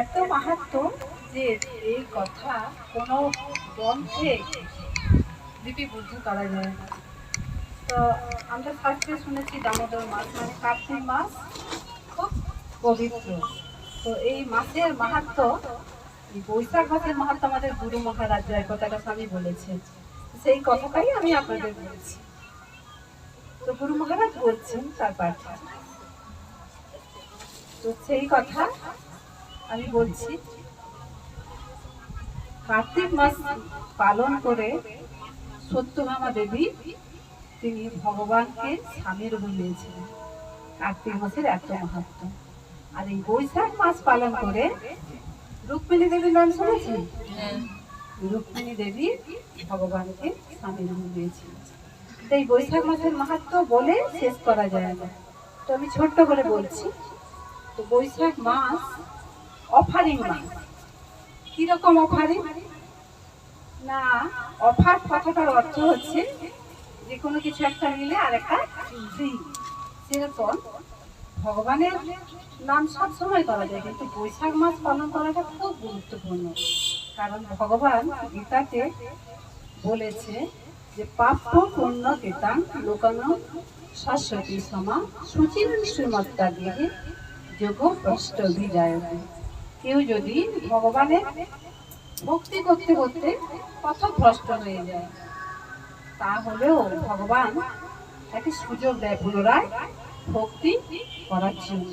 এত মাহাত্ম যে এই কথা কোনো গ্রন্থে লিপিবদ্ধ করা যায় না। তো আমরা শাস্ত্রে শুনেছি দামোদর মাস মানে কার্তিক মাস খুব পবিত্র। তো এই মাসের মাহাত্ম বৈশাখ মাসের মাহাত্ম আমাদের গুরু মহারাজ জয়পতাকা স্বামী বলেছেন। সেই কথাটাই আমি আপনাদের বলছি। তো গুরু মহারাজ বলছেন তার পাঠে। তো সেই কথা আমি বলছি কার্তিক মাস পালন করে সত্যভামা দেবী তিনি ভগবানকে স্বামীর বলিয়েছিলেন কার্তিক মাসের এত মাহাত্ম। আর এই বৈশাখ মাস পালন করে রুক্মিণী দেবীর নাম শুনেছেন? রুক্মিণী দেবী ভগবানকে স্বামীর বলিয়েছিলেন এই বৈশাখ মাসের মাহাত্ম বলে শেষ করা যায় না। তো আমি ছোট্ট করে বলছি তো বৈশাখ মাস অফারিং মাস কীরকম অফারিং? না, অফার কথাটার অর্থ হচ্ছে যে কোনো কিছু একটা নিলে আর একটা ফ্রি সেরকম ভগবানের নাম সব সময় করা যায়, কিন্তু বৈশাখ মাস পালন করাটা খুব গুরুত্বপূর্ণ। কারণ ভগবান গীতাতে বলেছে যে প্রাপ্য পুণ্য কেতাং লোকানো শাশ্বতী সমা সুচির শ্রীমত্তা দিয়ে ভ্রষ্ট অভিযায় কেউ যদি ভগবানের ভক্তি করতে করতে পথ ভ্রষ্ট হয়ে যায় তাহলেও ভগবান একটি সুযোগ দেয় পুনরায় ভক্তি করার জন্য।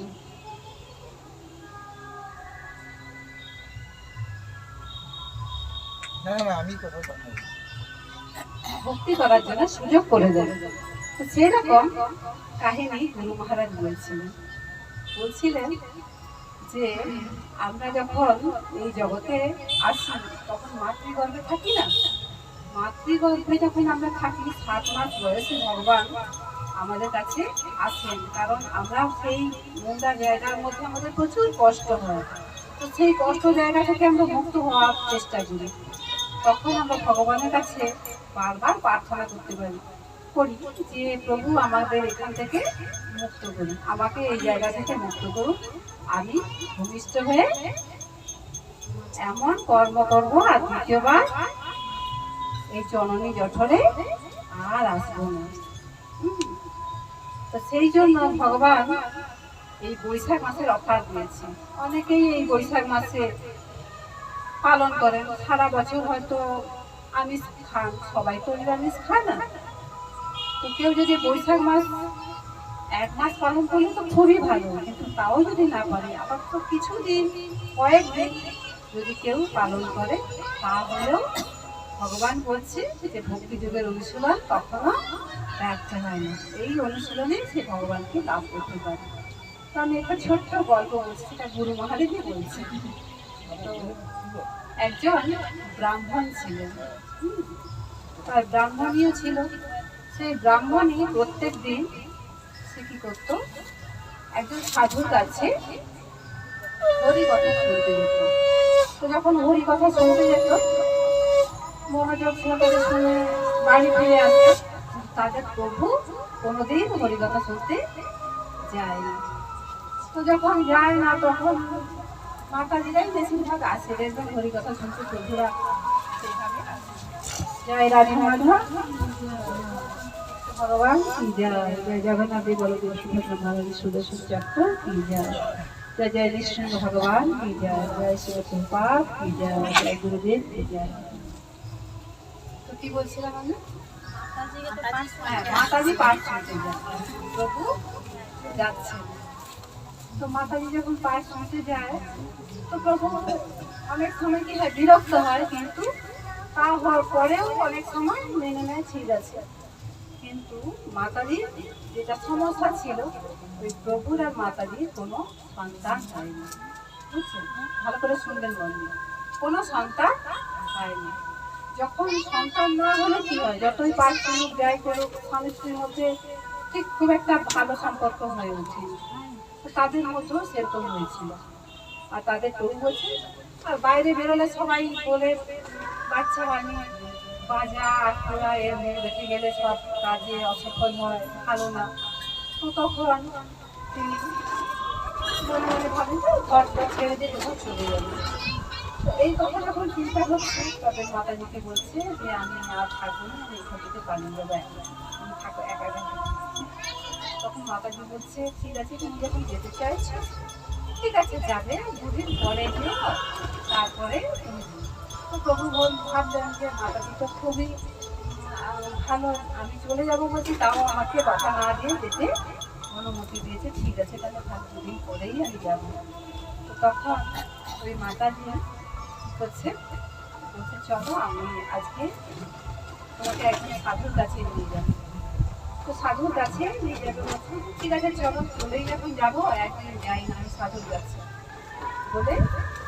ভক্তি করার জন্য সুযোগ করে তো সেরকম কাহিনী গুরু মহারাজ বলছিলেন। বলছিলেন যে আমরা যখন এই জগতে আসি, তখন মাতৃগর্ভে থাকি না? মাতৃগর্ভে যখন আমরা থাকি, সাত মাস বয়সে ভগবান আমাদের কাছে আসেন। কারণ আমরা সেই নোংরা জায়গার মধ্যে আমাদের প্রচুর কষ্ট হয়। তো সেই কষ্ট জায়গা থেকে আমরা মুক্ত হওয়ার চেষ্টা করি। তখন আমরা ভগবানের কাছে বারবার প্রার্থনা করতে পারি, করি যে, প্রভু, আমাদের এখান থেকে মুক্ত করুন। আমাকে এই জায়গা থেকে মুক্ত করুন। আমি ভূমিষ্ঠ হয়ে এমন কর্ম করব আর দ্বিতীয়বার এই জননী জঠরে আর আসব না। তো সেই জন্য ভগবান এই বৈশাখ মাসের অফার দিয়েছে। অনেকেই এই বৈশাখ মাসে পালন করেন। সারা বছর হয়তো আমিষ খান, সবাই তো নিরামিষ খায় না। তো কেউ যদি বৈশাখ মাস এক মাস পালন করলে তো খুবই ভালো, কিন্তু তাও যদি না পারে, আবার তো কিছুদিন, কয়েকদিন যদি কেউ পালন করে, তাহলেও ভগবান বলছে যে ভক্তি যুগের অনুশীলন কখনো ব্যর্থ হয় না। এই অনুশীলনে সে ভগবানকে লাভ করতে পারে। তো আমি একটা ছোট্ট গল্প বলছি সেটা গুরু মহাদেবই বলছে তো একজন ব্রাহ্মণ ছিলেন। তার ব্রাহ্মণীয় ছিল। সেই ব্রাহ্মণই প্রত্যেক দিন সে কি করতো? একজন সাধুর কাছে হরি কথা শুনতে যেত। তো যখন হরি কথা শুনতে যেত মনোযোগ সহকারে শুনে বাড়ি ফিরে আসতো। তাদের প্রভু কোনোদিন হরি কথা শুনতে যায় না। তো যখন যায় না তখন মাতাজিরাই বেশিরভাগ আসে একদম হরি কথা শুনতে প্রভুরা সেইভাবে আসে। জয় রাধে মাধব ভগবান কি জয় জয় জগন্নাথ দেব বলদেব সুভদ্রা সুদর্শন চক্র কি জয় জয় জয় নৃসিংহ ভগবান কি জয় জয় শিব প্রপাত কি জয় জয় গুরুদেব কি জয় তো কি বলছিলাম আমি হ্যাঁ, মাতাজি যায়। প্রভু যাচ্ছেন তো মাতাজি যখন পাঠ শুনতে যায় তো প্রভু অনেক সময় কি হয় বিরক্ত হয় কিন্তু তা হওয়ার পরেও অনেক সময় মেনে নেয় ঠিক আছে। কিন্তু মাতাজির যেটা সমস্যা ছিল, ওই প্রভুর আর মাতাজির কোনো সন্তান হয়নি। বুঝছেন? ভালো করে শুনবেন বন্ধু। কোনো সন্তান হয়নি। যখন সন্তান না হলে কি হয়? যতই পাঠ করুক যাই করুক, স্বামী স্ত্রীর মধ্যে ঠিক খুব একটা ভালো সম্পর্ক হয়ে ওঠে। তাদের মধ্যেও সেরকম হয়েছিল। আর তাদের প্রভু বলছে আর বাইরে বেরোলে সবাই বলে, বাচ্চা হয়নি বাজা আটকোড়া এর মুখ দেখে গেলে সব কাজে অসফল হয়, ভালো না। তো তখন তিনি মনে মনে ভাবেন তো ছেড়ে দিয়ে চলে যাবে। এই কথা যখন চিন্তা করছে তবে মাতাজিকে বলছে যে, আমি আর থাকব না, আমি এখান থেকে পালিয়ে যাব একা। আমি থাকো একা একা তখন মাতাজি বলছে, ঠিক আছে, তুমি যখন যেতে চাইছো, ঠিক আছে, যাবে। দুদিন পরে গিয়ে তারপরে তুমি। তো প্রভু বল ভাবলেন যে মাতাজি তো খুবই ভালো, আমি চলে যাব বলছি, তাও আমাকে বাধা না দিয়ে যেতে অনুমতি দিয়েছে। ঠিক আছে, তাহলে ভালো, দুদিন পরেই আমি যাব। তো তখন ওই মাতাজি করছে বলছে, চলো, আমি আজকে তোমাকে একজন সাধুর কাছে নিয়ে যাব। তো সাধুর কাছে নিয়ে যাবে বলছে, ঠিক আছে, চলো, চলেই যখন যাব একদিন যাই না আমি সাধুর কাছে। বলে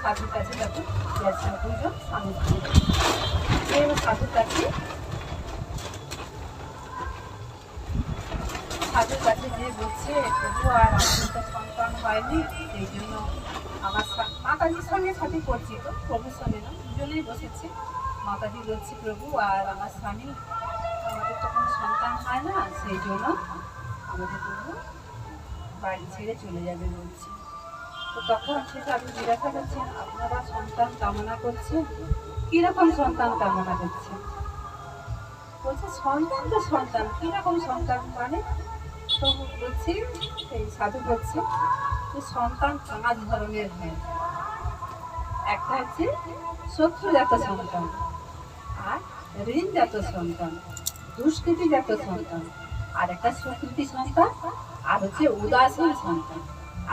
সাধুর কাছে যখন গেছে দুজন স্বামী সাধুর কাছে। সাধুর কাছে যে বলছে প্রভু আর আমার সন্তান হয়নি, সেই জন্য আমার মাতাজির সঙ্গে সাথে করছি তো, প্রভুর সঙ্গে না, দুজনেই বসেছে। মাতাজি বলছে, প্রভু আর আমার স্বামী, আমাদের তো কোনো সন্তান হয় না, সেই জন্য আমাদের প্রভু বাড়ি ছেড়ে চলে যাবে বলছে। তো তখন সে সাধু জিজ্ঞাসা করছেন আপনারা সন্তান কামনা করছেন? কীরকম সন্তান কামনা করছেন? বলছে, সন্তান তো সন্তান, কীরকম সন্তান মানে? তো বলছি, এই সাধু বলছে যে সন্তান পাঁচ ধরনের হয়। একটা হচ্ছে শত্রুজাত সন্তান আর ঋণজাত সন্তান, দুষ্কৃতিজাত সন্তান। আর একটা সুকৃতি সন্তান, আর হচ্ছে উদাসীন সন্তান।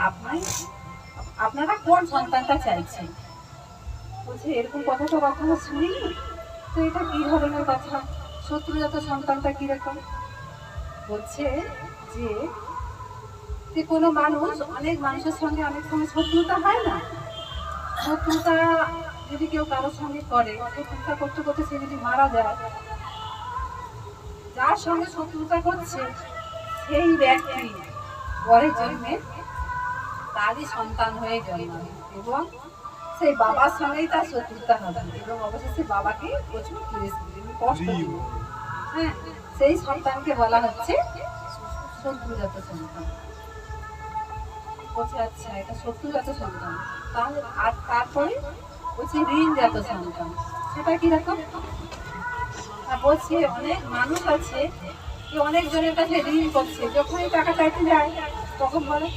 আপনি আপনারা কোন সন্তানটা চাইছেন? বলছে, এরকম কথা তো কখনো শুনিনি। তো এটা কি ধরনের কথা? শত্রুজাত সন্তানটা কীরকম? বলছে যে যে কোনো মানুষ, অনেক মানুষের সঙ্গে অনেক সময় শত্রুতা হয় না। শত্রুতা যদি কেউ কারোর সঙ্গে করে, শত্রুতা করতে করতে সে যদি মারা যায়, যার সঙ্গে শত্রুতা করছে, সেই ব্যক্তি পরে জন্মে তারই সন্তান হয়ে জন্মাবে এবং সেই বাবার সঙ্গেই তার শত্রুতা হবে এবং অবশেষে বাবাকে প্রচুর কষ্ট হ্যাঁ সেই সন্তানকে বলা হচ্ছে শত্রুজাত সন্তান। বলছে আচ্ছা এটা শত্রুজাত সন্তান। তাহলে আর তারপরে বলছে ঋণজাত সন্তান। সেটা কীরকম? বলছে অনেক মানুষ আছে যে অনেক জনের কাছে ঋণ করছে। যখনই টাকা চাইতে যায় তখন বলে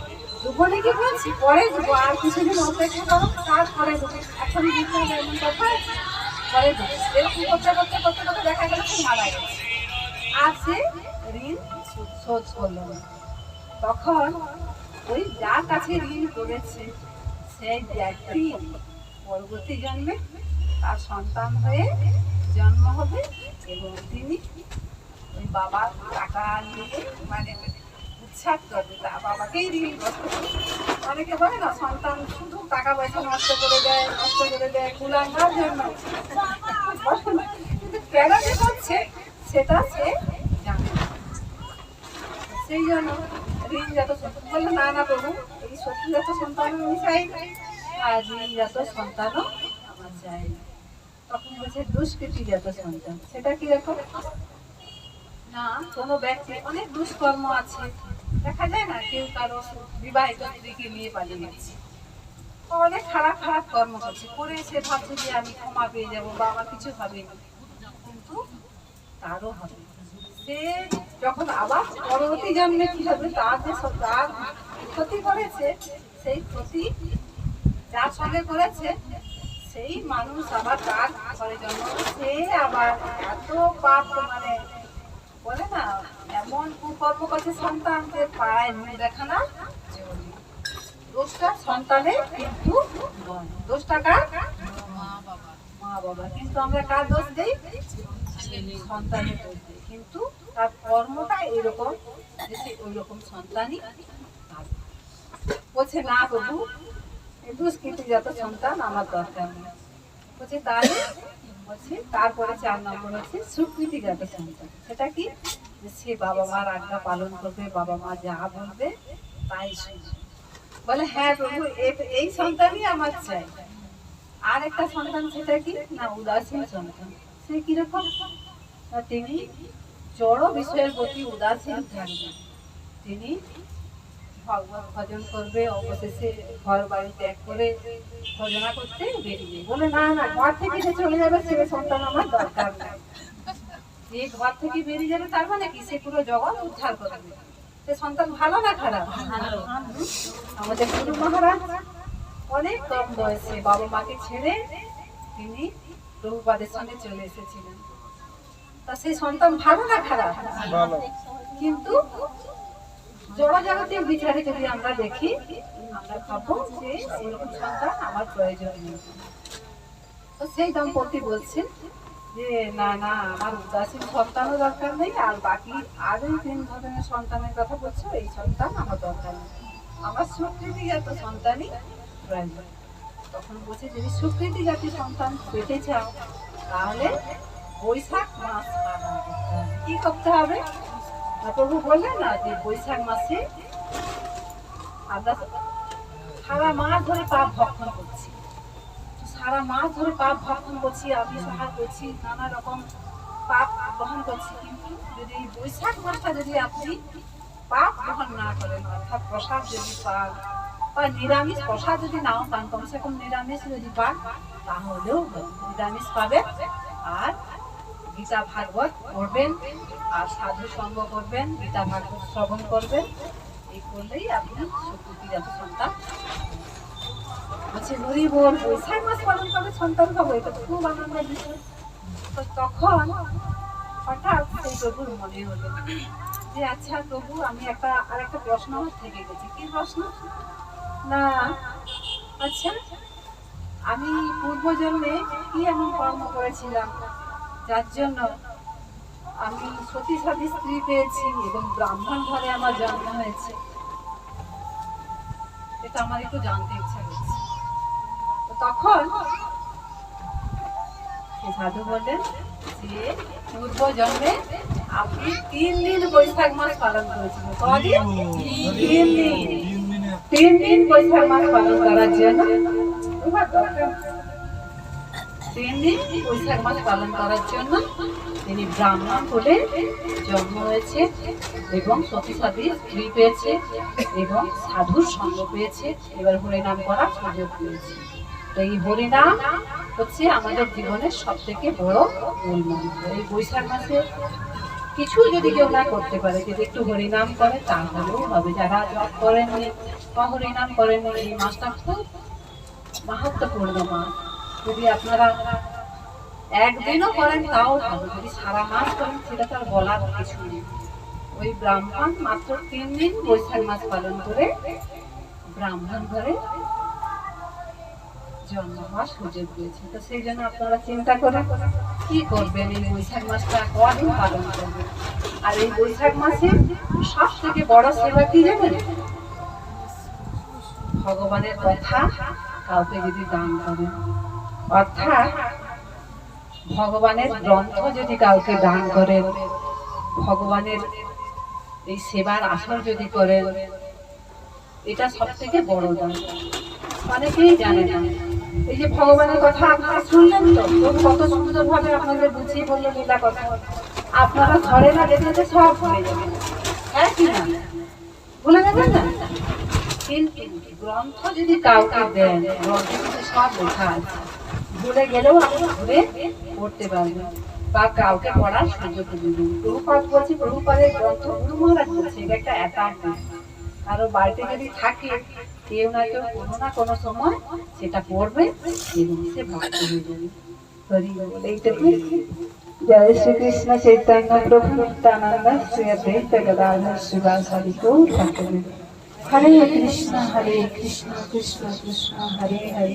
দেবো নাকি বলছি? পরে দেবো, আর কিছুদিন অপেক্ষা করো, তারপরে দেবো। এখন পরে দেবো। এরকম করতে করতে করতে করতে দেখা গেল সে মারা গেছে। আর সে ঋণ শোধ করল না। তখন ওই যার কাছে ঋণ করেছে সেই ব্যক্তি পরবর্তী জন্মে তার সন্তান হয়ে জন্ম হবে এবং তিনি ওই বাবার টাকা নিয়ে মানে উচ্ছাদ করবে তা বাবাকেই ঋণ করতে অনেকে বলে না, সন্তান শুধু টাকা পয়সা নষ্ট করে দেয়, নষ্ট করে দেয় কুলাঙ্গার জন্য কিন্তু কেন যে করছে সেটা সে জানে। সেই জন্য ঋণজাত সন্তান বলল না না প্রভু এই শত্রুজাত সন্তান আমি চাই না। আর ঋণজাত সন্তানও আমার চাই তখন বলছে দুষ্কৃতিজাত সন্তান, সেটা কি রকম না, কোনো ব্যক্তি অনেক দুষ্কর্ম আছে। দেখা যায় না কেউ কারও বিবাহিত স্ত্রীকে নিয়ে পালিয়ে গেছে। অনেক খারাপ খারাপ কর্ম করছে করে সে ভাবছে যে আমি ক্ষমা পেয়ে যাব বা আমার কিছু হবে না। কিন্তু তারও হবে সে যখন আবার পরবর্তী জন্মে কি হবে, তার যে তার ক্ষতি করেছে, সেই ক্ষতি যার সঙ্গে করেছে, সেই মানুষ আবার তার ঘরে জন্ম সে আবার এত পাপ মানে বলে না, এমন কুকর্ম করছে সন্তান যে পাড়ায় মুখ দেখা না, দোষটা সন্তানের কিন্তু দোষটা কার? মা বাবা কিন্তু আমরা কার দোষ দেই? সন্তানের দোষ দিই। কিন্তু তার কর্মটা এরকম যে ওই রকম সন্তানই বলছে, না প্রভু এই দুষ্কৃতিজাত সন্তান আমার দরকার নেই। বলছে, তাহলে বলছে তারপরে চার নম্বর হচ্ছে সন্তান। সেটা কি? সে বাবা মার আজ্ঞা পালন করবে, বাবা মা যা বলবে তাই শুনবে। বলে হ্যাঁ প্রভু এই সন্তানই আমার চাই। আর একটা সন্তান, সেটা কি? না, উদাসীন সন্তান। সে কীরকম? তিনি জড় বিষয়ের প্রতি উদাসীন থাকবেন। তিনি ভগবান ভজন করবে অবশেষে ঘর বাড়ি ত্যাগ করে ভজনা করতে বেরিয়ে বলে না না ঘর থেকে যে চলে যাবে ছেলে সন্তান আমার দরকার নাই যে ঘর থেকে বেরিয়ে যাবে তার মানে কি? সে পুরো জগৎ উদ্ধার করবে সে সন্তান ভালো না খারাপ? আমাদের গুরু মহারাজ অনেক কম বয়সে বাবা মাকে ছেড়ে তিনি প্রভুপাদের সঙ্গে চলে এসেছিলেন। তা সেই সন্তান ভালো না খারাপ? কিন্তু জড়জাগতিক বিচারে যদি আমরা দেখি, আমরা ভাববো যে এরকম সন্তান আমার প্রয়োজন নেই। তো সেই দম্পতি বলছেন যে, না না, আমার উদাসীন সন্তানও দরকার নেই, আর বাকি আর তিন ধরনের সন্তানের কথা বলছো, এই সন্তান আমার দরকার নেই। আমার সুকৃতি জাত সন্তানই প্রয়োজন। তখন বলছে, যদি সুকৃতি জাতীয় সন্তান পেতে চাও, তাহলে বৈশাখ মাস পালন কি করতে হবে? প্রভু বললেন না, যে বৈশাখ মাসে আমরা সারা মাস ধরে পাপ ভক্ষণ করছি। সারা মাস ধরে পাপ ভক্ষণ করছি আমি সাহার করছি, নানা রকম পাপ গ্রহণ করছি। কিন্তু যদি বৈশাখ মাসটা যদি আপনি পাপ গ্রহণ না করেন, অর্থাৎ প্রসাদ যদি পান, বা নিরামিষ প্রসাদ যদি নাও পান, কমসে কম নিরামিষ যদি পান, তাহলেও নিরামিষ পাবেন। আর গীতা ভাগবত পড়বেন, আর সাধু সঙ্গ করবেন, গীতা ভাগবত শ্রবণ করবেন, এই করলেই আপনি সুকৃতি জাত সন্তান। পালন সন্তান পাবো এটা খুব আনন্দের বিষয়। তো তখন হঠাৎ মনে হলো যে আচ্ছা আমি একটা, আর একটা প্রশ্ন কি প্রশ্ন? না আচ্ছা আমি কি এমন কর্ম করেছিলাম? যার জন্য আমি সতী সাথী স্ত্রী পেয়েছি এবং ব্রাহ্মণ ঘরে আমার জন্ম হয়েছে। এটা আমার একটু জানতে ইচ্ছা তো তখন সাধু বললেন যে পূর্ব জন্মে আপনি তিন দিন বৈশাখ মাস পালন করেছিলেন কদিন? তিন দিনে। তিন দিন বৈশাখ মাস পালন করার জন্য। তিন পালন করার জন্য তিনি ব্রাহ্মণ হলে জন্ম হয়েছে এবং সতী সাথী স্ত্রী পেয়েছে এবং সাধুর সঙ্গ পেয়েছে। এবার হরিনাম করার সুযোগ পেয়েছে। তো এই হরিনাম হচ্ছে আমাদের জীবনের সব থেকে বড় মূল এই বৈশাখ মাসে কিছু যদি কেউ না করতে পারে, যদি একটু হরিনাম করে, তাহলেও হবে। যারা জব করেননি বা হরিনাম করেননি, এই মাসটা খুব মাহাত্মপূর্ণ মাস। যদি আপনারা একদিনও করেন, তাও হবে যদি সারা মাস করেন, সেটা তো আর বলার কিছু নেই। ওই ব্রাহ্মণ মাত্র তিন দিন বৈশাখ মাস পালন করে ব্রাহ্মণ ঘরে জন্ম হওয়ার সুযোগ পেয়েছে তো সেই জন্য আপনারা চিন্তা করেন কি করবেন? এই বৈশাখ মাসটা কদিন পালন করবেন? আর এই বৈশাখ মাসে সব থেকে বড় সেবা কি জানেন? ভগবানের কথা কাউকে যদি দান করেন। অর্থাৎ ভগবানের গ্রন্থ যদি কাউকে দান করেন ভগবানের এই সেবার আসর যদি করেন এটা সব থেকে বড় দান। অনেকেই জানে না। এই যে ভগবানের কথা আপনারা শুনলেন তো কত সুন্দর ভাবে আপনাদের বুঝিয়ে বলল লীলা কথা। আপনারা ঘরে না যেতে সব ভুলে যাবেন। হ্যাঁ কি না? ভুলে যাবেন না? কিন্তু গ্রন্থ যদি কাউকে দেন, গ্রন্থে কিন্তু সব লেখা আছে। ভুলে গেলেও আপনি ঘুরে পড়তে পারবেন বা কাউকে পড়ার সুযোগ দেবেন প্রভুপাত বলছে, প্রভুপাদের গ্রন্থ গুরু মহারাজ বলছে এটা একটা অ্যাটাচমেন্ট কারও বাড়িতে যদি থাকে, কেউ না কেউ কোনো না কোনো সময় সেটা পড়বে এবং সে ভক্ত হয়ে যাবে। হরি বল এইটুকু জয় শ্রীকৃষ্ণ চৈতন্য প্রভু নিত্যানন্দ শ্রী অদ্বৈত গদাধর শিবাসাদি গৌর ঠাকুর। হরে কৃষ্ণ হরে কৃষ্ণ কৃষ্ণ কৃষ্ণ, হরে হরে।